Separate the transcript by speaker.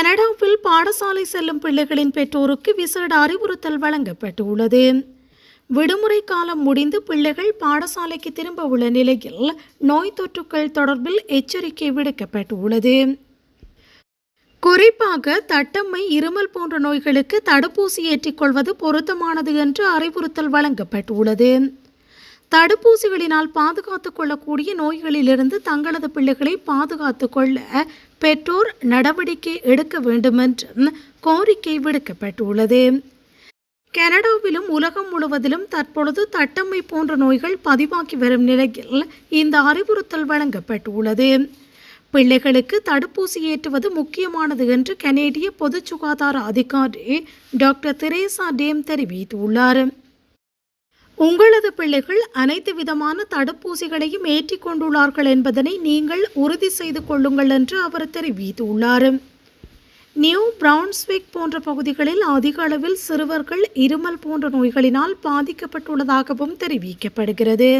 Speaker 1: கனடாவில் பாடசாலை செல்லும் பிள்ளைகளின் பெற்றோருக்கு விசேட அறிவுறுத்தல் வழங்கப்பட்டுள்ளது. விடுமுறை காலம் முடிந்து பிள்ளைகள் பாடசாலைக்கு திரும்ப உள்ள நிலையில் நோய் தொற்றுக்கள் தொடர்பில் எச்சரிக்கை விடுக்கப்பட்டுள்ளது. குறிப்பாக தட்டம்மை இருமல் போன்ற நோய்களுக்கு தடுப்பூசி ஏற்றிக்கொள்வது பொருத்தமானது என்று அறிவுறுத்தல் வழங்கப்பட்டுள்ளது. தடுப்பூசிகளினால் பாதுகாத்துக் கொள்ளக்கூடிய நோய்களிலிருந்து தங்களது பிள்ளைகளை பாதுகாத்துக் கொள்ள பெற்றோர் நடவடிக்கை எடுக்க வேண்டுமென்றும் கோரிக்கை விடுக்கப்பட்டுள்ளது. கனடாவிலும் உலகம் முழுவதிலும் தற்பொழுது தட்டம்மை போன்ற நோய்கள் பதிவாகி வரும் நிலையில் இந்த அறிவுறுத்தல் வழங்கப்பட்டுள்ளது. பிள்ளைகளுக்கு தடுப்பூசி ஏற்றுவது முக்கியமானது என்று கனேடிய பொது சுகாதார அதிகாரி டாக்டர் திரேசா டேம் தெரிவித்துள்ளார். உங்களது பிள்ளைகள் அனைத்து விதமான தடுப்பூசிகளையும் ஏற்றிக் கொண்டுள்ளார்கள் என்பதனை நீங்கள் உறுதி செய்து கொள்ளுங்கள் என்று அவர் தெரிவித்துள்ளார். நியூ பிரவுன்ஸ்விக் போன்ற பகுதிகளில் அதிக அளவில் சிறுவர்கள் இருமல் போன்ற நோய்களினால் பாதிக்கப்பட்டுள்ளதாகவும் தெரிவிக்கப்படுகிறது.